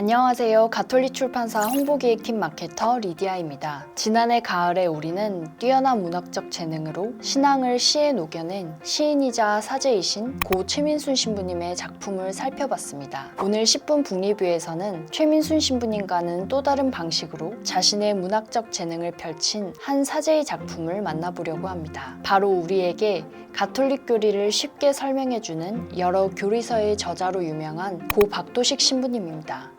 안녕하세요. 가톨릭 출판사 홍보기획팀 마케터 리디아입니다. 지난해 가을에 우리는 뛰어난 문학적 재능으로 신앙을 시에 녹여낸 시인이자 사제이신 고 최민순 신부님의 작품을 살펴봤습니다. 오늘 10분 북리뷰에서는 최민순 신부님과는 또 다른 방식으로 자신의 문학적 재능을 펼친 한 사제의 작품을 만나보려고 합니다. 바로 우리에게 가톨릭 교리를 쉽게 설명해주는 여러 교리서의 저자로 유명한 고 박도식 신부님입니다.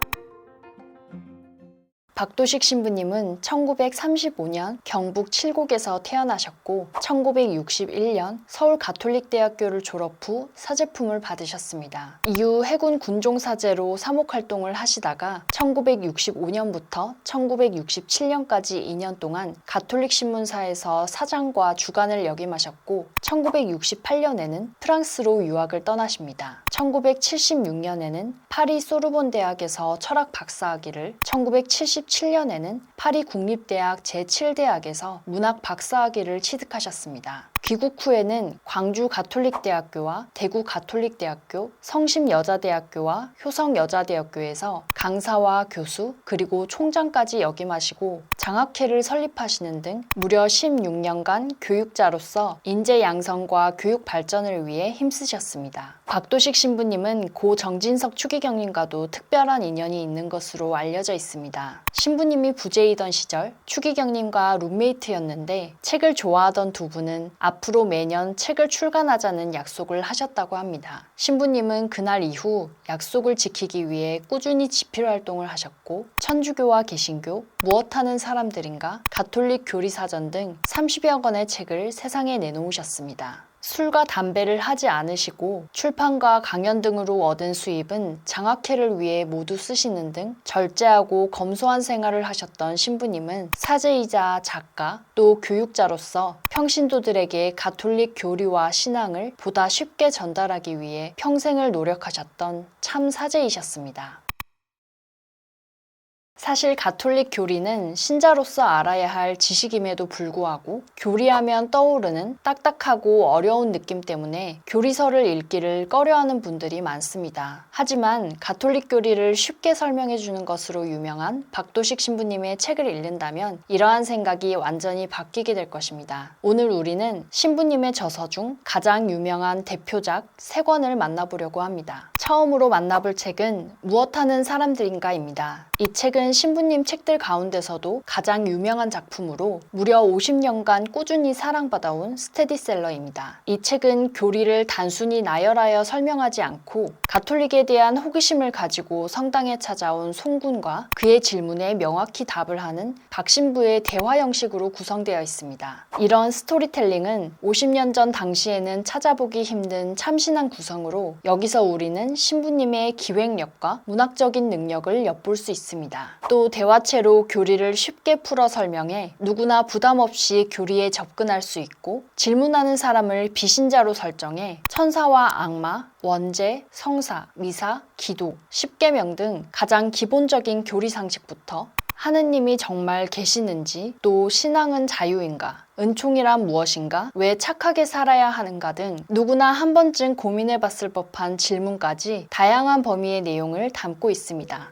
박도식 신부님은 1935년 경북 칠곡에서 태어나셨고 1961년 서울 가톨릭대학교를 졸업 후 사제품을 받으셨습니다. 이후 해군 군종사제로 사목 활동을 하시다가 1965년부터 1967년까지 2년 동안 가톨릭 신문사에서 사장과 주간을 역임하셨고 1968년에는 프랑스로 유학을 떠나십니다. 1976년에는 파리 소르본 대학에서 철학 박사학위를 1977년에는 파리 국립대학 제7대학에서 문학 박사학위를 취득하셨습니다. 귀국 후에는 광주 가톨릭대학교와 대구 가톨릭대학교, 성심여자대학교와 효성여자대학교에서 강사와 교수 그리고 총장까지 역임하시고 장학회를 설립하시는 등 무려 16년간 교육자로서 인재 양성과 교육 발전을 위해 힘쓰셨습니다. 박도식 신부님은 고 정진석 추기경님과도 특별한 인연이 있는 것으로 알려져 있습니다. 신부님이 부재이던 시절 추기경님과 룸메이트였는데 책을 좋아하던 두 분은 앞으로 매년 책을 출간하자는 약속을 하셨다고 합니다. 신부님은 그날 이후 약속을 지키기 위해 꾸준히 집필 활동을 하셨고 천주교와 개신교, 무엇하는 사람들인가, 가톨릭 교리사전 등 30여 권의 책을 세상에 내놓으셨습니다. 술과 담배를 하지 않으시고 출판과 강연 등으로 얻은 수입은 장학회를 위해 모두 쓰시는 등 절제하고 검소한 생활을 하셨던 신부님은 사제이자 작가 또 교육자로서 평신도들에게 가톨릭 교리와 신앙을 보다 쉽게 전달하기 위해 평생을 노력하셨던 참 사제이셨습니다. 사실 가톨릭 교리는 신자로서 알아야 할 지식임에도 불구하고 교리하면 떠오르는 딱딱하고 어려운 느낌 때문에 교리서를 읽기를 꺼려하는 분들이 많습니다. 하지만 가톨릭 교리를 쉽게 설명해 주는 것으로 유명한 박도식 신부님의 책을 읽는다면 이러한 생각이 완전히 바뀌게 될 것입니다. 오늘 우리는 신부님의 저서 중 가장 유명한 대표작 세 권을 만나보려고 합니다. 처음으로 만나볼 책은 무엇하는 사람들인가입니다. 이 책은 신부님 책들 가운데서도 가장 유명한 작품으로 무려 50년간 꾸준히 사랑받아온 스테디셀러입니다. 이 책은 교리를 단순히 나열하여 설명하지 않고 가톨릭에 대한 호기심을 가지고 성당에 찾아온 송군과 그의 질문에 명확히 답을 하는 박 신부의 대화 형식으로 구성되어 있습니다. 이런 스토리텔링은 50년 전 당시에는 찾아보기 힘든 참신한 구성으로 여기서 우리는 신부님의 기획력과 문학적인 능력을 엿볼 수 있습니다. 또 대화체로 교리를 쉽게 풀어 설명해 누구나 부담 없이 교리에 접근할 수 있고 질문하는 사람을 비신자로 설정해 천사와 악마, 원죄, 성사, 미사, 기도, 십계명 등 가장 기본적인 교리 상식부터 하느님이 정말 계시는지, 또 신앙은 자유인가, 은총이란 무엇인가, 왜 착하게 살아야 하는가 등 누구나 한 번쯤 고민해 봤을 법한 질문까지 다양한 범위의 내용을 담고 있습니다.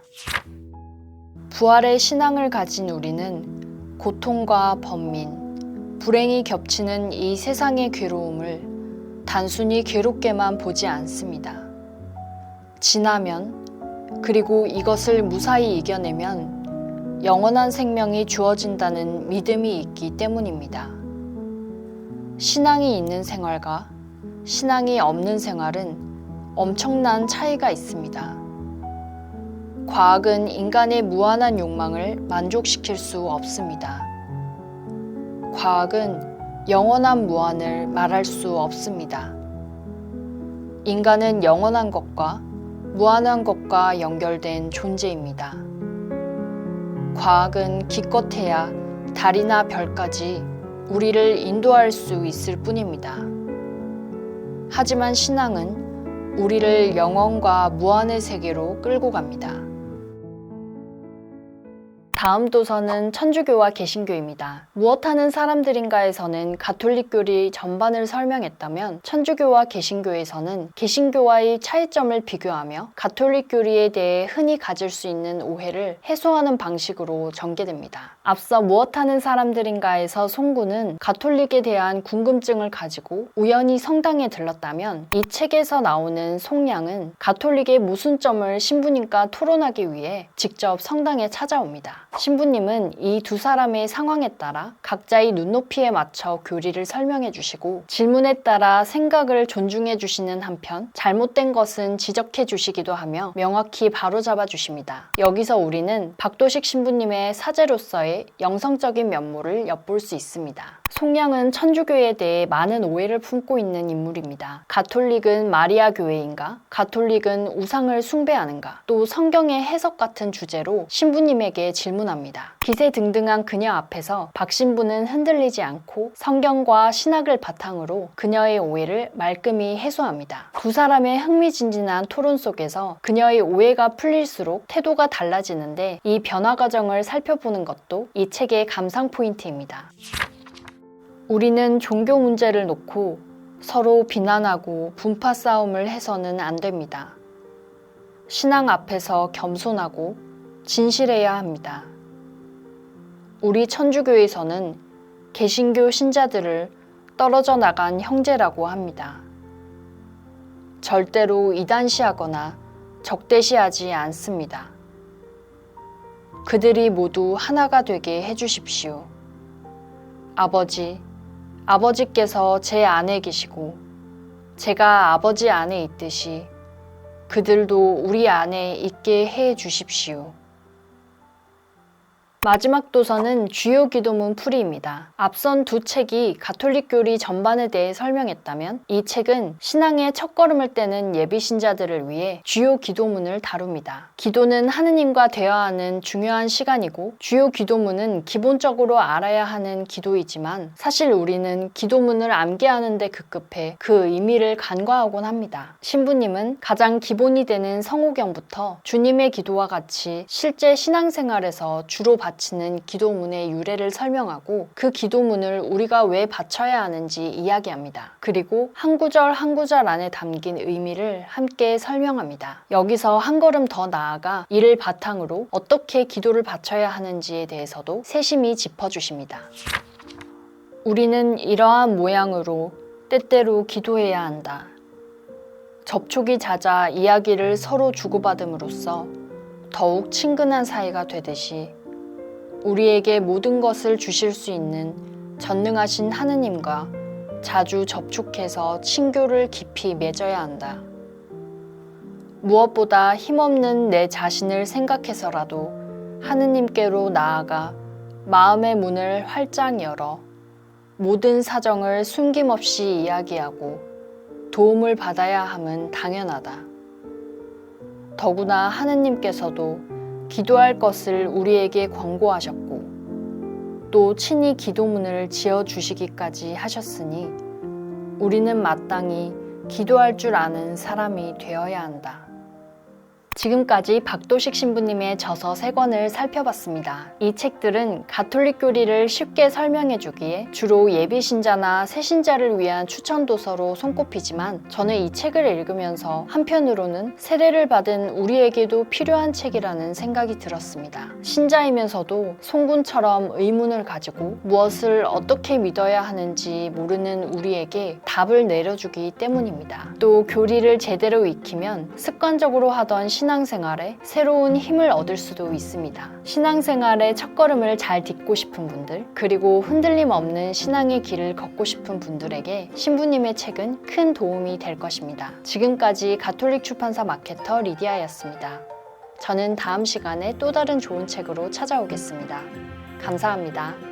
부활의 신앙을 가진 우리는 고통과 번민, 불행이 겹치는 이 세상의 괴로움을 단순히 괴롭게만 보지 않습니다. 지나면, 그리고 이것을 무사히 이겨내면 영원한 생명이 주어진다는 믿음이 있기 때문입니다. 신앙이 있는 생활과 신앙이 없는 생활은 엄청난 차이가 있습니다. 과학은 인간의 무한한 욕망을 만족시킬 수 없습니다. 과학은 영원한 무한을 말할 수 없습니다. 인간은 영원한 것과 무한한 것과 연결된 존재입니다. 과학은 기껏해야 달이나 별까지 우리를 인도할 수 있을 뿐입니다. 하지만 신앙은 우리를 영원과 무한의 세계로 끌고 갑니다. 다음 도서는 천주교와 개신교입니다. 무엇 하는 사람들인가에서는 가톨릭교리 전반을 설명했다면 천주교와 개신교에서는 개신교와의 차이점을 비교하며 가톨릭교리에 대해 흔히 가질 수 있는 오해를 해소하는 방식으로 전개됩니다. 앞서 무엇 하는 사람들인가에서 송구는 가톨릭에 대한 궁금증을 가지고 우연히 성당에 들렀다면 이 책에서 나오는 송량은 가톨릭의 모순점을 신부님과 토론하기 위해 직접 성당에 찾아옵니다. 신부님은 이 두 사람의 상황에 따라 각자의 눈높이에 맞춰 교리를 설명해 주시고 질문에 따라 생각을 존중해 주시는 한편 잘못된 것은 지적해 주시기도 하며 명확히 바로잡아 주십니다. 여기서 우리는 박도식 신부님의 사제로서의 영성적인 면모를 엿볼 수 있습니다. 송량은 천주교에 대해 많은 오해를 품고 있는 인물입니다. 가톨릭은 마리아 교회인가? 가톨릭은 우상을 숭배하는가? 또 성경의 해석 같은 주제로 신부님에게 질문합니다. 기세등등한 그녀 앞에서 박 신부는 흔들리지 않고 성경과 신학을 바탕으로 그녀의 오해를 말끔히 해소합니다. 두 사람의 흥미진진한 토론 속에서 그녀의 오해가 풀릴수록 태도가 달라지는데 이 변화 과정을 살펴보는 것도 이 책의 감상 포인트입니다. 우리는 종교 문제를 놓고 서로 비난하고 분파 싸움을 해서는 안 됩니다. 신앙 앞에서 겸손하고 진실해야 합니다. 우리 천주교에서는 개신교 신자들을 떨어져 나간 형제라고 합니다. 절대로 이단시하거나 적대시하지 않습니다. 그들이 모두 하나가 되게 해주십시오. 아버지, 아버지께서 제 안에 계시고 제가 아버지 안에 있듯이 그들도 우리 안에 있게 해 주십시오. 마지막 도서는 주요 기도문 풀이입니다. 앞선 두 책이 가톨릭 교리 전반에 대해 설명했다면 이 책은 신앙의 첫걸음을 떼는 예비 신자들을 위해 주요 기도문을 다룹니다. 기도는 하느님과 대화하는 중요한 시간이고 주요 기도문은 기본적으로 알아야 하는 기도이지만 사실 우리는 기도문을 암기하는 데 급급해 그 의미를 간과하곤 합니다. 신부님은 가장 기본이 되는 성호경부터 주님의 기도와 같이 실제 신앙생활에서 주로 바치는 기도문의 유래를 설명하고 그 기도문을 우리가 왜 바쳐야 하는지 이야기합니다. 그리고 한 구절 한 구절 안에 담긴 의미를 함께 설명합니다. 여기서 한 걸음 더 나아가 이를 바탕으로 어떻게 기도를 바쳐야 하는지에 대해서도 세심히 짚어주십니다. 우리는 이러한 모양으로 때때로 기도해야 한다. 접촉이 잦아 이야기를 서로 주고받음으로써 더욱 친근한 사이가 되듯이 우리에게 모든 것을 주실 수 있는 전능하신 하느님과 자주 접촉해서 친교를 깊이 맺어야 한다. 무엇보다 힘없는 내 자신을 생각해서라도 하느님께로 나아가 마음의 문을 활짝 열어 모든 사정을 숨김없이 이야기하고 도움을 받아야 함은 당연하다. 더구나 하느님께서도 기도할 것을 우리에게 권고하셨고 또 친히 기도문을 지어 주시기까지 하셨으니 우리는 마땅히 기도할 줄 아는 사람이 되어야 한다. 지금까지 박도식 신부님의 저서 세 권을 살펴봤습니다. 이 책들은 가톨릭 교리를 쉽게 설명해 주기에 주로 예비 신자나 새 신자를 위한 추천 도서로 손꼽히지만 저는 이 책을 읽으면서 한편으로는 세례를 받은 우리에게도 필요한 책이라는 생각이 들었습니다. 신자이면서도 송군처럼 의문을 가지고 무엇을 어떻게 믿어야 하는지 모르는 우리에게 답을 내려주기 때문입니다. 또 교리를 제대로 익히면 습관적으로 하던 신앙생활에 새로운 힘을 얻을 수도 있습니다. 신앙생활의 첫걸음을 잘 딛고 싶은 분들, 그리고 흔들림 없는 신앙의 길을 걷고 싶은 분들에게 신부님의 책은 큰 도움이 될 것입니다. 지금까지 가톨릭 출판사 마케터 리디아였습니다. 저는 다음 시간에 또 다른 좋은 책으로 찾아오겠습니다. 감사합니다.